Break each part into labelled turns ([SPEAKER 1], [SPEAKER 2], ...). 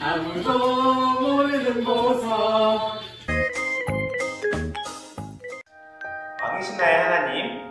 [SPEAKER 1] 아무도 모르는 보석
[SPEAKER 2] 왕이신 나의 하나님?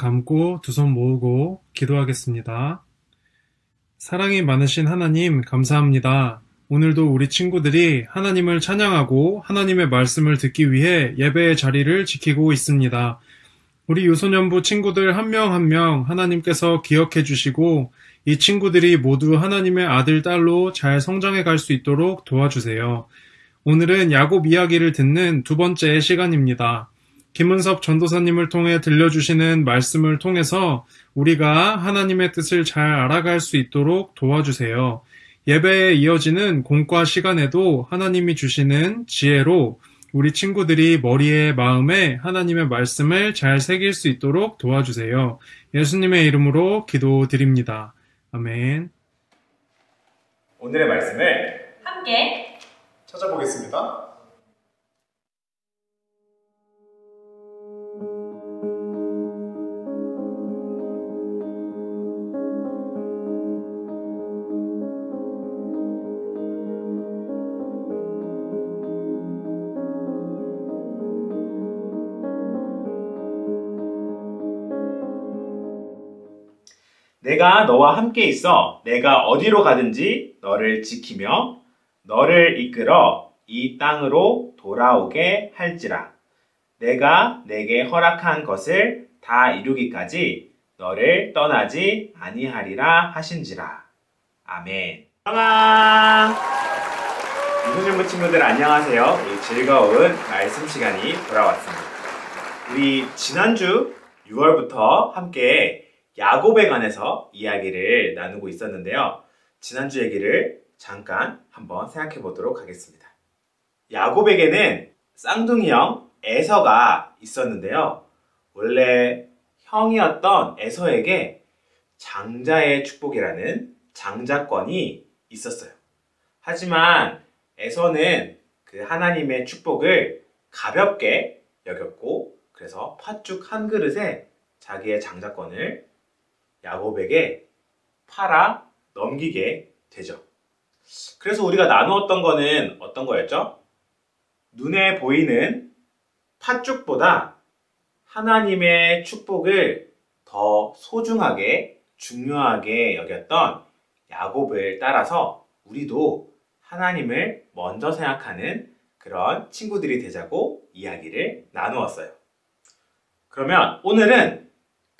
[SPEAKER 1] 감고 두 손 모으고 기도하겠습니다. 사랑이 많으신 하나님, 감사합니다. 오늘도 우리 친구들이 하나님을 찬양하고 하나님의 말씀을 듣기 위해 예배의 자리를 지키고 있습니다. 우리 유소년부 친구들 한 명 한명 하나님께서 기억해 주시고 이 친구들이 모두 하나님의 아들, 딸로 잘 성장해 갈 수 있도록 도와주세요. 오늘은 야곱 이야기를 듣는 두 번째 시간입니다. 김은섭 전도사님을 통해 들려주시는 말씀을 통해서 우리가 하나님의 뜻을 잘 알아갈 수 있도록 도와주세요. 예배에 이어지는 공과 시간에도 하나님이 주시는 지혜로 우리 친구들이 머리에 마음에 하나님의 말씀을 잘 새길 수 있도록 도와주세요. 예수님의 이름으로 기도드립니다. 아멘.
[SPEAKER 3] 오늘의 말씀을
[SPEAKER 4] 함께
[SPEAKER 3] 찾아보겠습니다. 내가 너와 함께 있어 내가 어디로 가든지 너를 지키며 너를 이끌어 이 땅으로 돌아오게 할지라. 내가 내게 허락한 것을 다 이루기까지 너를 떠나지 아니하리라 하신지라. 아멘. 빵아! 유소년부 친구들 안녕하세요. 즐거운 말씀 시간이 돌아왔습니다. 우리 지난주 6월부터 함께 야곱에 관해서 이야기를 나누고 있었는데요. 지난주 얘기를 잠깐 한번 생각해 보도록 하겠습니다. 야곱에게는 쌍둥이 형 에서가 있었는데요. 원래 형이었던 에서에게 장자의 축복이라는 장자권이 있었어요. 하지만 에서는 그 하나님의 축복을 가볍게 여겼고 그래서 팥죽 한 그릇에 자기의 장자권을 야곱에게 팔아 넘기게 되죠. 그래서 우리가 나누었던 거는 어떤 거였죠? 눈에 보이는 팥죽보다 하나님의 축복을 더 소중하게 중요하게 여겼던 야곱을 따라서 우리도 하나님을 먼저 생각하는 그런 친구들이 되자고 이야기를 나누었어요. 그러면 오늘은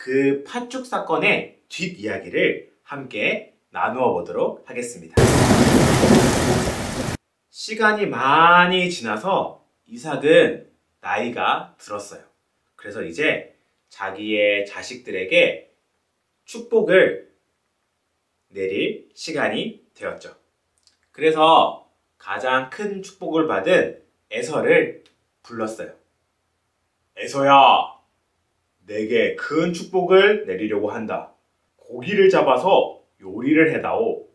[SPEAKER 3] 그 팥죽 사건의 뒷이야기를 함께 나누어 보도록 하겠습니다. 시간이 많이 지나서 이삭은 나이가 들었어요. 그래서 이제 자기의 자식들에게 축복을 내릴 시간이 되었죠. 그래서 가장 큰 축복을 받은 에서를 불렀어요. 에서야, 내게 큰 축복을 내리려고 한다. 고기를 잡아서 요리를 해다오.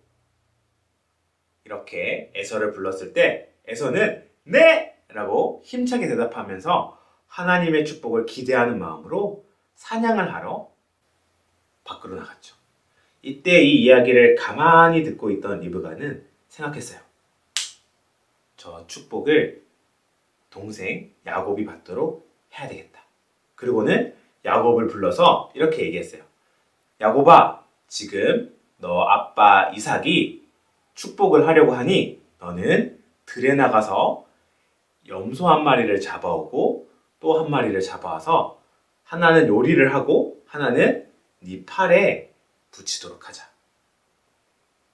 [SPEAKER 3] 이렇게 에서를 불렀을 때 에서는 네! 라고 힘차게 대답하면서 하나님의 축복을 기대하는 마음으로 사냥을 하러 밖으로 나갔죠. 이때 이 이야기를 가만히 듣고 있던 리브가는 생각했어요. 저 축복을 동생 야곱이 받도록 해야 되겠다. 그리고는 야곱을 불러서 이렇게 얘기했어요. 야곱아, 지금 너 아빠 이삭이 축복을 하려고 하니 너는 들에 나가서 염소 한 마리를 잡아오고 또 한 마리를 잡아와서 하나는 요리를 하고 하나는 네 팔에 붙이도록 하자.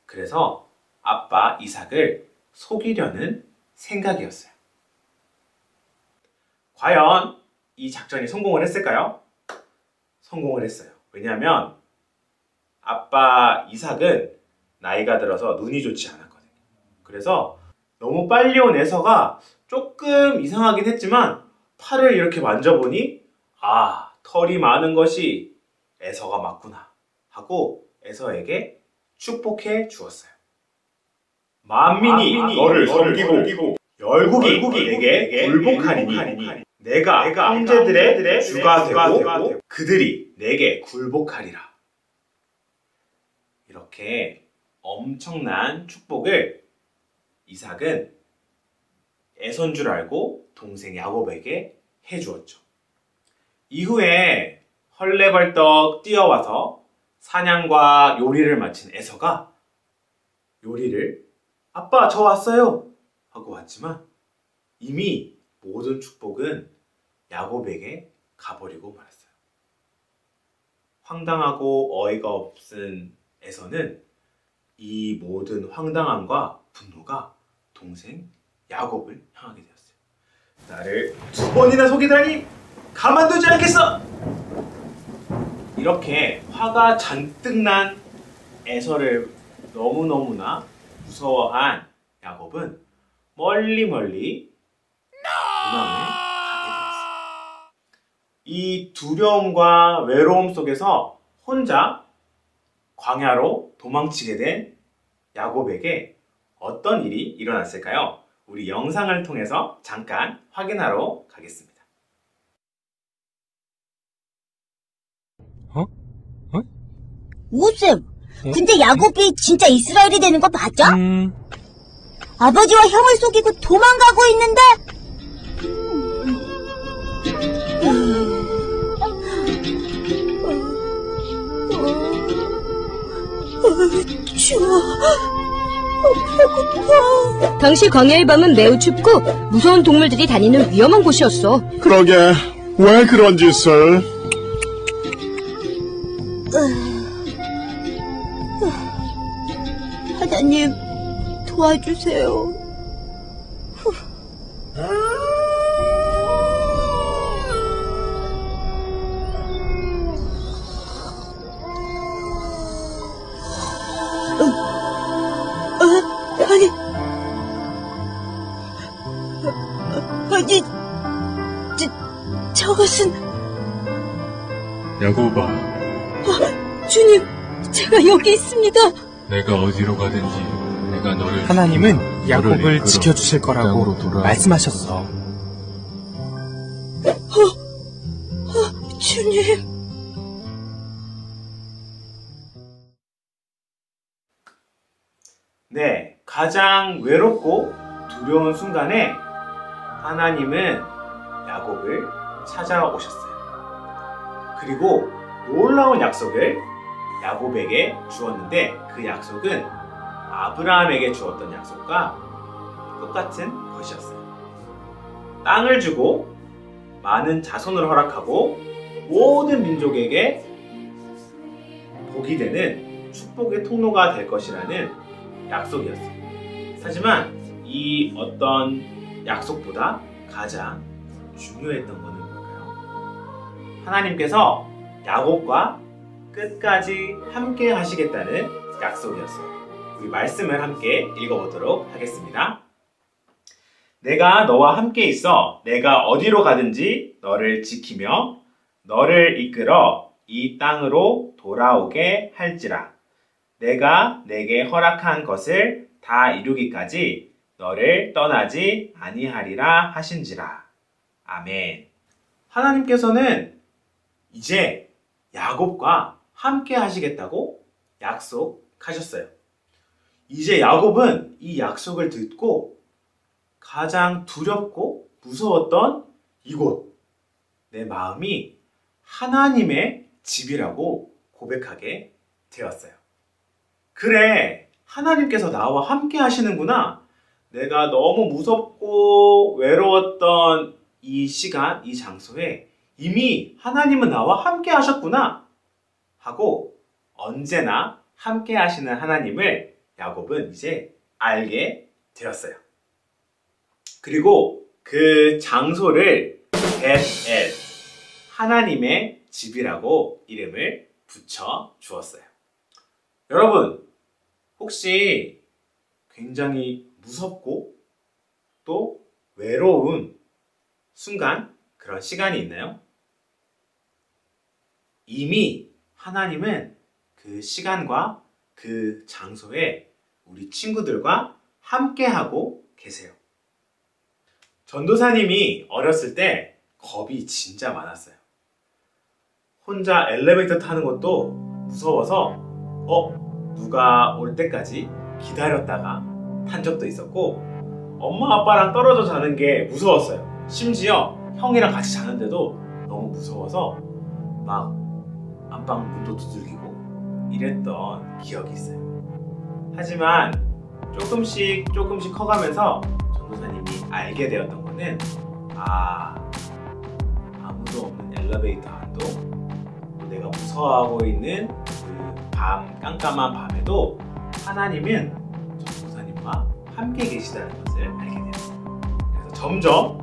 [SPEAKER 3] 그래서 아빠 이삭을 속이려는 생각이었어요. 과연 이 작전이 성공을 했을까요? 성공을 했어요. 왜냐하면 아빠 이삭은 나이가 들어서 눈이 좋지 않았거든요. 그래서 너무 빨리 온 에서가 조금 이상하긴 했지만 팔을 이렇게 만져보니 아 털이 많은 것이 에서가 맞구나 하고 에서에게 축복해 주었어요. 만민이, 너를 섬기고 열국이, 내게 굴복하리니 내가, 형제들의 주가 되고 그들이 내게 굴복하리라. 이렇게 엄청난 축복을 이삭은 애선 줄 알고 동생 야곱에게 해 주었죠. 이후에 헐레벌떡 뛰어와서 사냥과 요리를 마친 에서가 요리를 아빠 저 왔어요 하고 왔지만 이미 모든 축복은 야곱에게 가버리고 말았어요. 황당하고 어이가 없은 에서는 이 모든 황당함과 분노가 동생 야곱을 향하게 되었어요. 나를 두 번이나 속이다니 가만두지 않겠어! 이렇게 화가 잔뜩 난 에서를 너무너무나 무서워한 야곱은 멀리 멀리 되었어요. 이 두려움과 외로움 속에서 혼자 광야로 도망치게 된 야곱에게 어떤 일이 일어났을까요? 우리 영상을 통해서 잠깐 확인하러 가겠습니다.
[SPEAKER 5] 오쌤, 근데 야곱이 진짜 이스라엘이 되는 거 맞아?
[SPEAKER 1] 음,
[SPEAKER 5] 아버지와 형을 속이고 도망가고 있는데? 추워. 배고파.
[SPEAKER 6] 당시 광야의 밤은 매우 춥고 무서운 동물들이 다니는 위험한 곳이었어.
[SPEAKER 7] 그러게 왜 그런 짓을?
[SPEAKER 5] 하나님, 도와주세요. 저, 저것은
[SPEAKER 8] 야곱아,
[SPEAKER 5] 주님, 제가 여기 있습니다.
[SPEAKER 8] 내가 어디로 가든지 내가 너를
[SPEAKER 9] 하나님은 야곱을 지켜주실 거라고
[SPEAKER 8] 땅으로 돌아오게
[SPEAKER 9] 말씀하셨어.
[SPEAKER 5] 주님.
[SPEAKER 3] 네, 가장 외롭고 두려운 순간에 하나님은 야곱을 찾아오셨어요. 그리고 놀라운 약속을 야곱에게 주었는데 그 약속은 아브라함에게 주었던 약속과 똑같은 것이었어요. 땅을 주고 많은 자손을 허락하고 모든 민족에게 복이 되는 축복의 통로가 될 것이라는 약속이었어요. 하지만 이 어떤 약속보다 가장 중요했던 것은? 하나님께서 야곱과 끝까지 함께 하시겠다는 약속이었어요. 우리 말씀을 함께 읽어보도록 하겠습니다. 내가 너와 함께 있어 내가 어디로 가든지 너를 지키며 너를 이끌어 이 땅으로 돌아오게 할지라. 내가 내게 허락한 것을 다 이루기까지 너를 떠나지 아니하리라 하신지라. 아멘. 하나님께서는 이제 야곱과 함께 하시겠다고 약속하셨어요. 이제 야곱은 이 약속을 듣고 가장 두렵고 무서웠던 이곳, 내 마음이 하나님의 집이라고 고백하게 되었어요. 그래, 하나님께서 나와 함께 하시는구나. 내가 너무 무섭고 외로웠던 이 시간, 이 장소에 이미 하나님은 나와 함께 하셨구나. 하고 언제나 함께 하시는 하나님을 야곱은 이제 알게 되었어요. 그리고 그 장소를 벳엘, 하나님의 집이라고 이름을 붙여 주었어요. 여러분, 혹시 굉장히 무섭고 또 외로운 순간, 그런 시간이 있나요? 이미 하나님은 그 시간과 그 장소에 우리 친구들과 함께하고 계세요. 전도사님이 어렸을 때 겁이 진짜 많았어요. 혼자 엘리베이터 타는 것도 무서워서, 어, 누가 올 때까지 기다렸다가 탄 적도 있었고, 엄마 아빠랑 떨어져 자는 게 무서웠어요. 심지어 형이랑 같이 자는데도 너무 무서워서 막 안방 문도 두들기고 이랬던 기억이 있어요. 하지만 조금씩 조금씩 커가면서 전도사님이 알게 되었던 거는 아 아무도 없는 엘리베이터 안도 또 내가 무서워하고 있는 그 밤 깜깜한 밤에도 하나님은 전도사님과 함께 계시다는 것을 알게 되었어요. 그래서 점점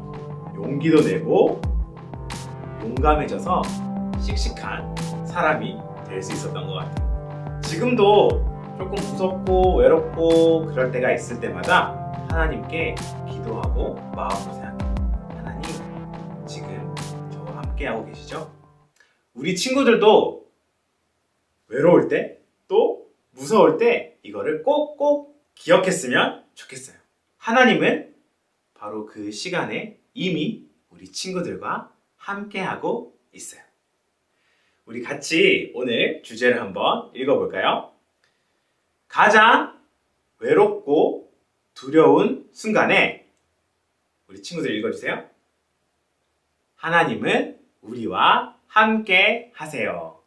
[SPEAKER 3] 용기도 내고 용감해져서 씩씩한 사람이 될 수 있었던 것 같아요. 지금도 조금 무섭고 외롭고 그럴 때가 있을 때마다 하나님께 기도하고 생각해요. 하나님, 지금 저와 함께하고 계시죠? 우리 친구들도 외로울 때 또 무서울 때 이거를 꼭꼭 기억했으면 좋겠어요. 하나님은 바로 그 시간에 이미 우리 친구들과 함께하고 있어요. 우리 같이 오늘 주제를 한번 읽어볼까요? 가장 외롭고 두려운 순간에 우리 친구들 읽어주세요. 하나님은 우리와 함께 하세요.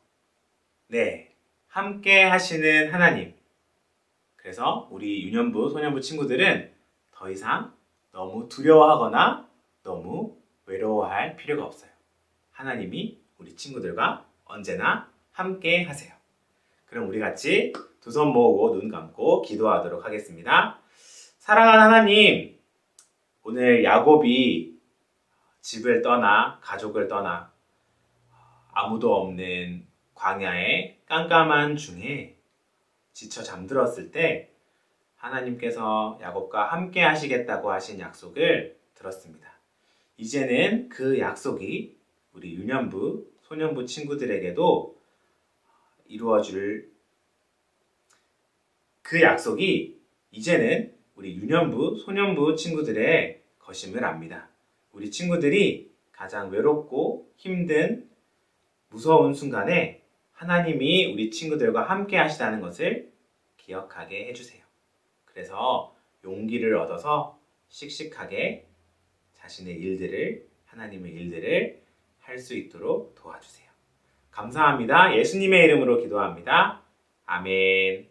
[SPEAKER 3] 네, 함께 하시는 하나님. 그래서 우리 유년부, 소년부 친구들은 더 이상 너무 두려워하거나 너무 외로워할 필요가 없어요. 하나님이 우리 친구들과 언제나 함께 하세요. 그럼 우리 같이 두 손 모으고 눈 감고 기도하도록 하겠습니다. 사랑하는 하나님, 오늘 야곱이 집을 떠나 가족을 떠나 아무도 없는 광야의 깜깜한 중에 지쳐 잠들었을 때 하나님께서 야곱과 함께 하시겠다고 하신 약속을 들었습니다. 이제는 그 약속이 우리 유년부, 소년부 친구들에게도 이루어질 그 약속이 이제는 우리 유년부, 소년부 친구들의 것임을 압니다. 우리 친구들이 가장 외롭고 힘든 무서운 순간에 하나님이 우리 친구들과 함께 하시다는 것을 기억하게 해주세요. 그래서 용기를 얻어서 씩씩하게 자신의 일들을, 하나님의 일들을 할 수 있도록 도와주세요. 감사합니다. 예수님의 이름으로 기도합니다. 아멘.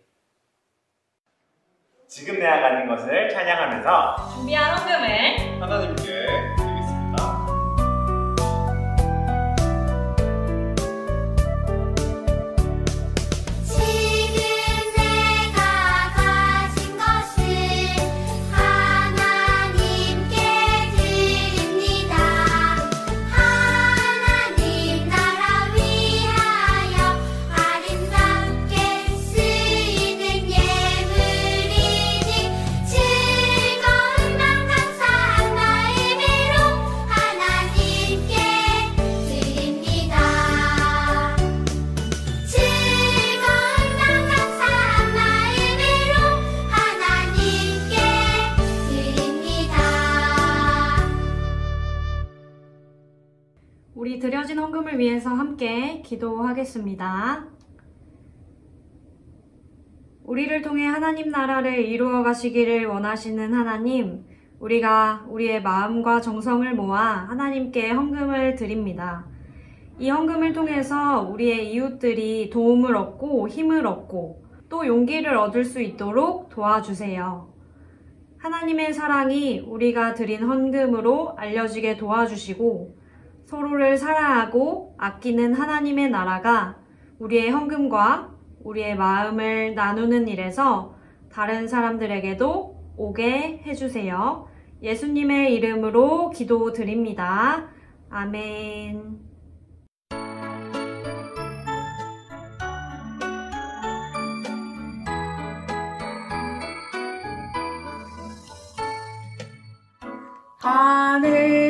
[SPEAKER 3] 지금 내가 가는 것을 찬양하면서
[SPEAKER 4] 준비한 헌금을
[SPEAKER 3] 하나님께
[SPEAKER 9] 위해서 함께 기도하겠습니다. 우리를 통해 하나님 나라를 이루어 가시기를 원하시는 하나님, 우리가 우리의 마음과 정성을 모아 하나님께 헌금을 드립니다. 이 헌금을 통해서 우리의 이웃들이 도움을 얻고 힘을 얻고 또 용기를 얻을 수 있도록 도와주세요. 하나님의 사랑이 우리가 드린 헌금으로 알려지게 도와주시고 서로를 사랑하고 아끼는 하나님의 나라가 우리의 헌금과 우리의 마음을 나누는 일에서 다른 사람들에게도 오게 해주세요. 예수님의 이름으로 기도드립니다. 아멘. 하늘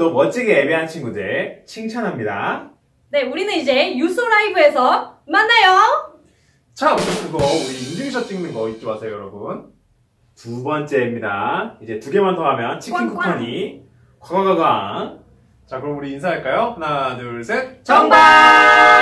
[SPEAKER 3] 오늘도 멋지게 예배한 친구들 칭찬합니다.
[SPEAKER 9] 네, 우리는 이제 유소 라이브에서 만나요.
[SPEAKER 1] 자, 우리 그거 우리 인증샷 찍는 거 잊지 마세요, 여러분.
[SPEAKER 3] 두 번째입니다. 이제 두 개만 더 하면 치킨
[SPEAKER 9] 꽝꽝.
[SPEAKER 3] 쿠팡이 꽝꽝꽝꽝.
[SPEAKER 1] 자, 그럼 우리 인사할까요? 하나, 둘, 셋.
[SPEAKER 3] 정답!